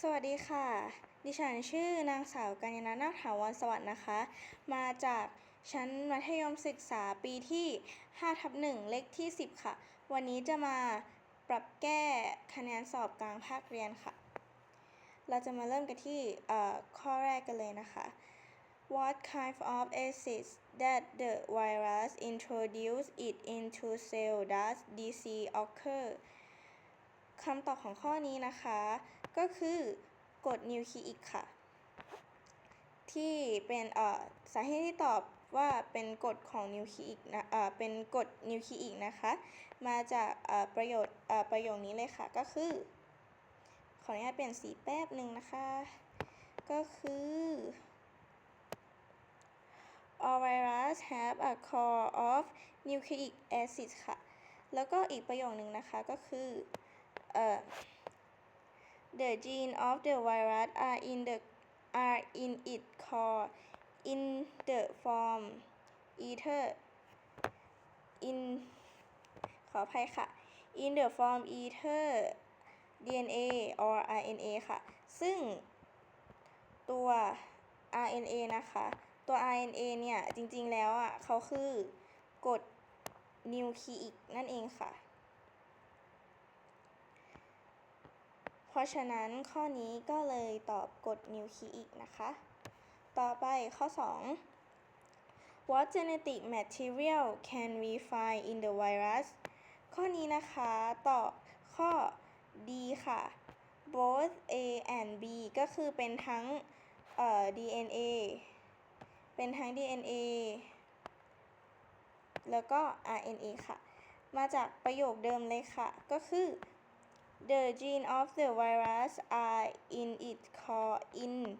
สวัสดีค่ะ ดิฉันชื่อนางสาวกัญญานาถาวรสวัสดิ์นะคะ มาจากชั้นมัธยมศึกษาปีที่5ทับ1เลขที่ 10 ค่ะ วันนี้จะมาปรับแก้คะแนนสอบกลางภาคเรียนค่ะ เราจะมาเริ่มกันที่อ่อข้อแรกกันเลยนะคะ What kind of acids that the virus introduced it into cell does disease occur คำตอบของข้อนี้นะคะ ก็คือกรดนิวคลีอิกค่ะ ที่เป็นเอ่อสาเหตุที่ตอบว่าเป็นกรดของนิวคลีอิกนะเอ่อเป็นกรดนิวคลีอิกนะคะ มาจากเอ่อประโยชน์เอ่อประโยคนี้เลยค่ะ ก็คือ ขออนุญาตเปลี่ยนสีแป๊บหนึ่งนะคะ ก็คือ all virus have a core of nucleic acid ค่ะ แล้วก็อีกประโยคนึงนะคะก็คือ เอ่อ the gene of the virus are in the are in its core in the form either in ขออภัยค่ะ in the form either DNA or RNA ค่ะ ซึ่งตัว RNA นะคะ ตัว RNA เนี่ย จริงๆแล้วอะเขาคือกรดนิวคลีอิกนั่นเองค่ะ เพราะฉะนั้นข้อนี้ก็เลยตอบกรดนิวคลีอิกนะคะ ต่อไปข้อ 2 What genetic material can we find in the virus ข้อนี้นะคะตอบข้อ D ค่ะ both A and B ก็คือเป็นทั้งเอ่อ DNA เป็นทั้ง DNA แล้วก็ RNA ค่ะ มาจากประโยคเดิมเลยค่ะ ก็คือ the gene of the virus are in its core in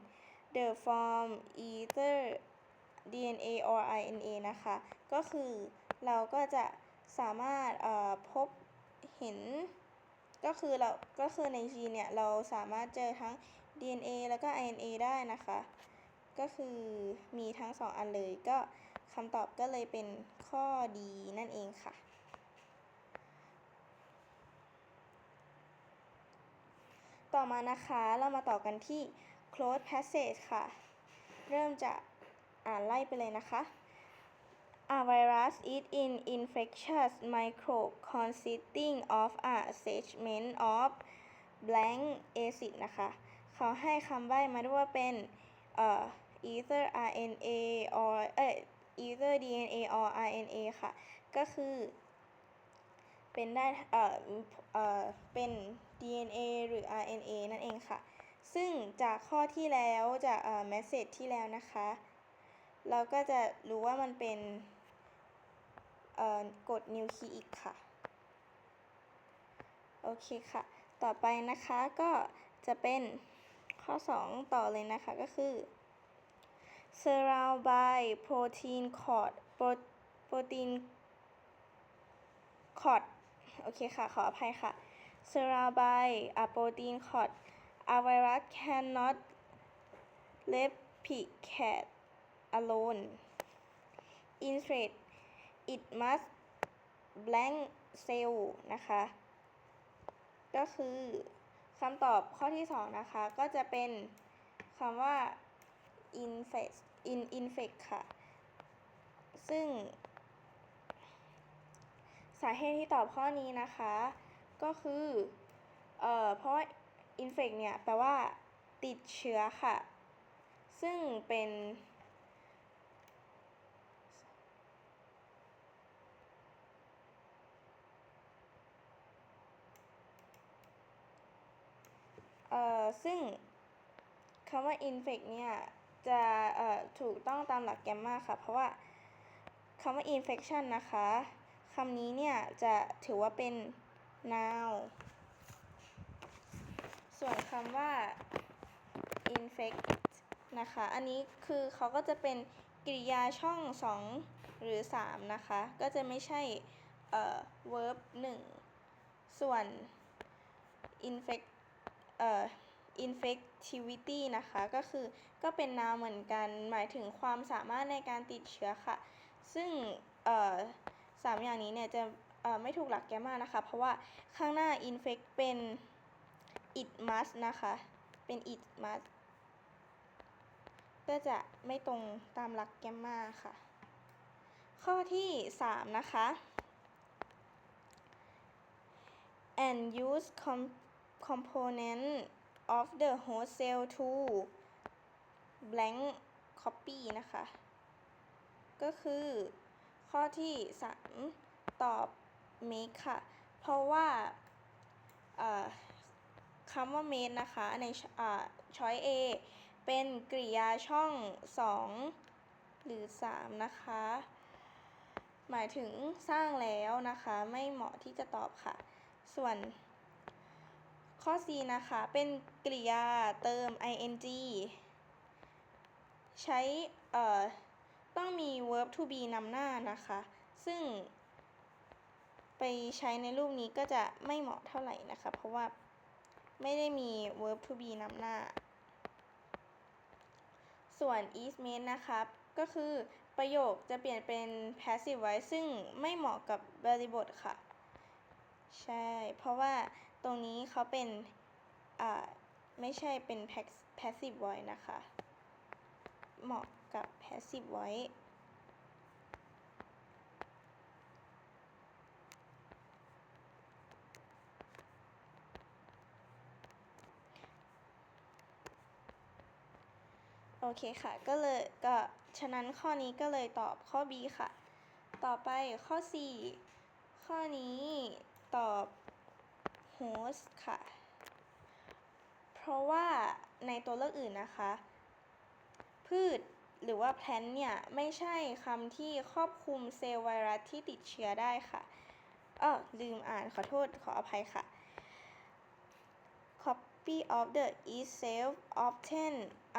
the form either DNA or RNA นะคะ ก็คือเราก็จะสามารถพบเห็น ก็คือเรา ก็คือในจีนเนี่ย เราสามารถเจอทั้ง DNA แล้วก็ RNA ได้นะคะ ก็คือมีทั้งสองอันเลย ก็คำตอบก็เลยเป็นข้อดีนั่นเองค่ะ ต่อมานะคะเรามาต่อกันที่ close passage ค่ะ เริ่มจากอ่านไล่ไปเลยนะคะ A virus is an infectious microbe consisting of a segment of blank acid นะคะ เขาให้คำใบ้มาด้วยว่าเป็นเอ่อ either RNA or เอ้ย either DNA or RNA ค่ะ ก็คือ เป็นได้เอ่อเอ่อเป็น DNA หรือ RNA นั่นเองค่ะ ซึ่งจากข้อที่แล้วจากเอ่อ message ที่แล้วนะคะ เราก็จะรู้ว่ามันเป็นเอ่อกรดนิวคลีอิกค่ะ โอเคค่ะ ต่อไปนะคะก็จะเป็นข้อ 2 ต่อเลยนะคะก็คือ surround by protein cord pro- protein โอเคค่ะ ขออภัยค่ะเซราบายอะโปรตีนคอดอะไวรัส cannot replicate alone in trade it must blank cell นะคะ ก็คือคำตอบข้อที่ 2 นะคะ ก็จะเป็นคำว่า infect in infect ค่ะ ซึ่ง สาเหตุที่ตอบข้อนี้นะคะ ก็คือเอ่อเพราะว่า infect เนี่ยแปลว่าติดเชื้อค่ะ ซึ่งเป็น เอ่อ ซึ่งคำว่า infect เนี่ย จะเอ่อถูกต้องตามหลักแกมมาค่ะ เพราะว่าคำว่า infection นะคะ คำนี้เนี่ยจะถือว่าเป็น noun ส่วนคำว่า infect นะคะ อันนี้คือเขาก็จะเป็นกริยาช่อง 2 หรือ 3 นะคะ ก็จะไม่ใช่เอ่อ verb 1 ส่วน infect เอ่อ infectivity นะคะ ก็คือก็เป็น noun เหมือนกัน หมายถึงความสามารถในการติดเชื้อค่ะ ซึ่งเอ่อ สามอย่างนี้เนี่ยจะไม่ถูกหลักแกมมานะคะ เพราะว่าข้างหน้า infect เป็น it must นะคะ เป็น it must ก็จะไม่ตรงตามหลักแกมมาค่ะ ข้อที่ 3 นะคะ and use com component of the host cell to blank copy นะคะ ก็คือ ข้อที่3ตอบ make ค่ะ เพราะว่าคำว่า make นะคะ ในช้อย A เป็นกริยาช่อง 2 หรือ 3 นะคะ หมายถึงสร้างแล้วนะคะ ไม่เหมาะที่จะตอบค่ะ ส่วนข้อ C นะคะ เป็นกริยาเติม ing ใช้ เอ่อ ต้องมี verb to be นำหน้านะคะ ซึ่ง ไปใช้ในรูปนี้ก็จะไม่เหมาะเท่าไหร่นะคะ เพราะว่าไม่ได้มี verb to be นำหน้า ส่วน is made นะคะก็คือประโยคจะเปลี่ยนเป็น passive voice ซึ่งไม่เหมาะกับบริบทค่ะ ใช่ เพราะว่าตรงนี้เขาเป็น อ่า ไม่ใช่เป็น passive voice นะคะ เหมาะ กับ passive voice โอเคค่ะ ก็เลยก็ฉะนั้นข้อนี้ก็เลยตอบข้อ B ค่ะ ต่อไปข้อ C ข้อนี้ตอบ host ค่ะ เพราะว่าในตัวเลือกอื่นนะคะ พืช หรือว่า plant เนี่ย ไม่ใช่คำที่ครอบคลุมเซลล์ไวรัสที่ติดเชื้อได้ค่ะเออลืมอ่านขอโทษขออภัยค่ะ copy of the yeast cell often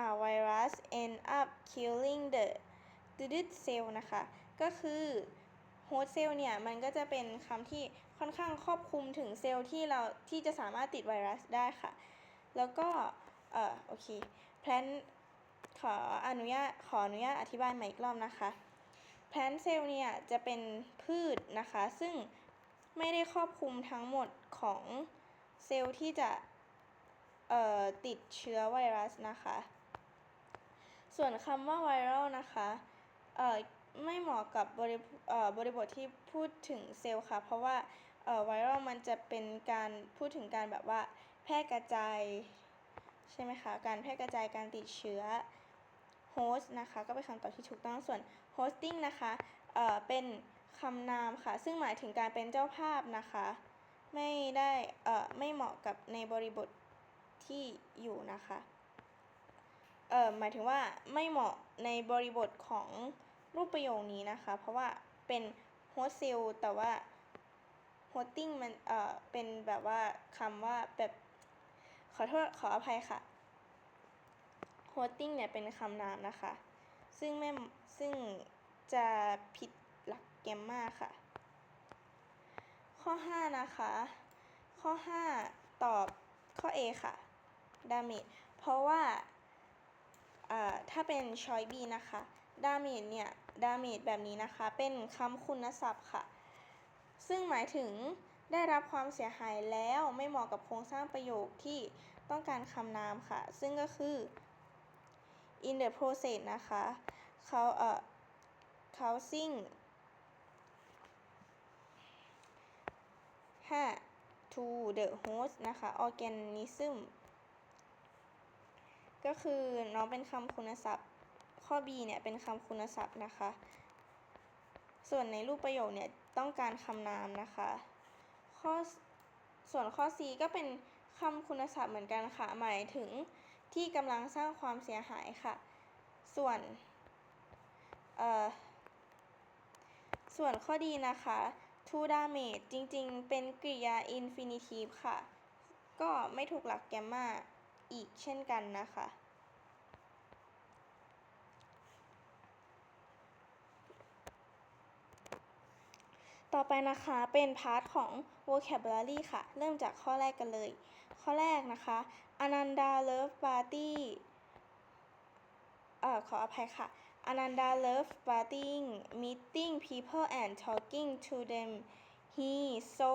a virus end up killing the dead cell นะคะ ก็คือ host cell เนี่ย มันก็จะเป็นคำที่ค่อนข้างครอบคลุมถึงเซลล์ที่เราที่จะสามารถติดไวรัสได้ค่ะ แล้วก็ เอ่อ โอเค plant ขออนุญาตขออนุญาตอธิบายใหม่อีกรอบนะคะ plant cell เนี่ยจะเป็นพืชนะคะ ซึ่งไม่ได้ครอบคลุมทั้งหมดของเซลล์ที่จะติดเชื้อไวรัสนะคะ ส่วนคำว่า viral นะคะไม่เหมาะกับบริบริบทที่พูดถึงเซลล์ค่ะ เพราะว่าเอ่อ viral มันจะเป็นการพูดถึงการแบบว่าแพร่กระจายใช่ไหมคะ การแพร่กระจายการติดเชื้อ host นะคะก็เป็นคำตอบที่ถูกต้องส่วน hosting นะคะเอ่อเป็นคำนามค่ะ ซึ่งหมายถึงการเป็นเจ้าภาพนะคะ ไม่ได้เอ่อไม่เหมาะกับในบริบทที่อยู่นะคะเอ่อหมายถึงว่าไม่เหมาะในบริบทของรูปประโยคนี้นะคะ เพราะว่าเป็น host cell แต่ว่า hosting มันเอ่อเป็นแบบว่าคำว่าแบบขอโทษขออภัยค่ะ hosting เนี่ยเป็นคำนามนะคะ ซึ่งไม่ซึ่งจะผิดหลักแกมมาค่ะ ข้อ 5 นะคะ ข้อ 5 ตอบข้อ A ค่ะ damage เพราะว่าถ้าเป็น choice B นะคะ damage เนี่ย damage แบบนี้นะคะ เป็นคำคุณศัพท์ค่ะ ซึ่งหมายถึงได้รับความเสียหายแล้วไม่เหมาะกับโครงสร้างประโยคที่ต้องการคำนามค่ะ ซึ่งก็คือ in the process นะคะเขาเอ่อ causing 5 to the host นะคะ organism ก็คือน้องเป็นคำคุณศัพท์ ข้อ B เนี่ย เป็นคำคุณศัพท์นะคะ ส่วนในรูปประโยคเนี่ย ต้องการคำนามนะคะ ข้อส่วนข้อ C ก็เป็นคำคุณศัพท์เหมือนกันค่ะ หมายถึง ที่กำลังสร้างความเสียหายค่ะ ส่วนส่วนข้อดีนะคะ to damage จริงๆ เป็นกริยา infinitive ค่ะ ก็ไม่ถูกหลักแกมมาอีกเช่นกันนะคะ ต่อไปนะคะเป็นพาร์ทของ vocabulary ค่ะ เริ่มจากข้อแรกกันเลย ข้อแรกนะคะ Ananda love party เอ่อขออภัยค่ะ Ananda love partying meeting people and talking to them he so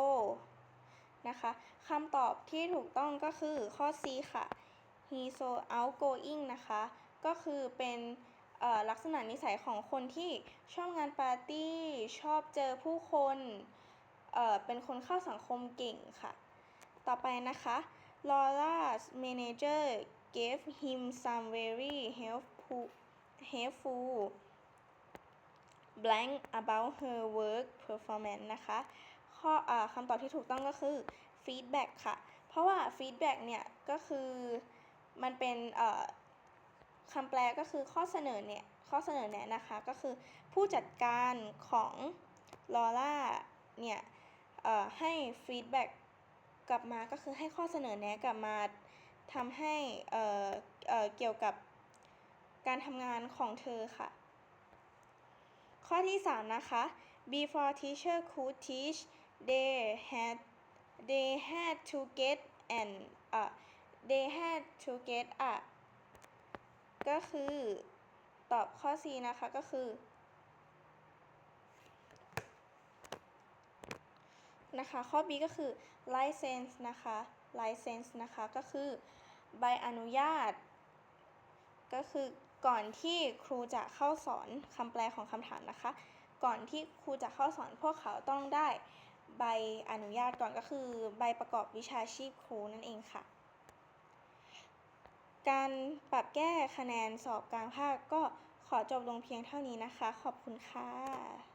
นะคะคำตอบที่ถูกต้องก็คือข้อ C ค่ะ he so outgoing นะคะ ก็คือเป็นเอ่อลักษณะนิสัยของคนที่ชอบงานปาร์ตี้ ชอบเจอผู้คนเอ่อเป็นคนเข้าสังคมเก่งค่ะ ต่อไปนะคะ Laura's manager gave him some very helpful helpful blank about her work performance นะคะข้ออาคำตอบที่ถูกต้องก็คือ feedback ค่ะ เพราะว่า feedback เนี่ยก็คือมันเป็นอ่อคำแปลก็คือข้อเสนอเนี่ยข้อเสนอแนะนะคะ ก็คือผู้จัดการของลอร่าเนี่ยอ่อให้ feedback กลับมาก็คือให้ข้อเสนอแนะกลับมาทำให้เอ่อเอ่อเกี่ยวกับการทำงานของเธอค่ะ ข้อที่ 3 นะคะ before teacher could teach they had they had to get an uh, they had to get a ก็คือตอบข้อ C นะคะก็คือนะคะข้อ B ก็คือ license นะคะ license นะคะก็คือใบอนุญาต ก็คือก่อนที่ครูจะเข้าสอนคำแปลของคำถามนะคะ ก่อนที่ครูจะเข้าสอนพวกเขาต้องได้ใบอนุญาตก่อนก็คือใบประกอบวิชาชีพครูนั่นเองค่ะ การปรับแก้คะแนนสอบกลางภาคก็ขอจบลงเพียงเท่านี้นะคะ ขอบคุณค่ะ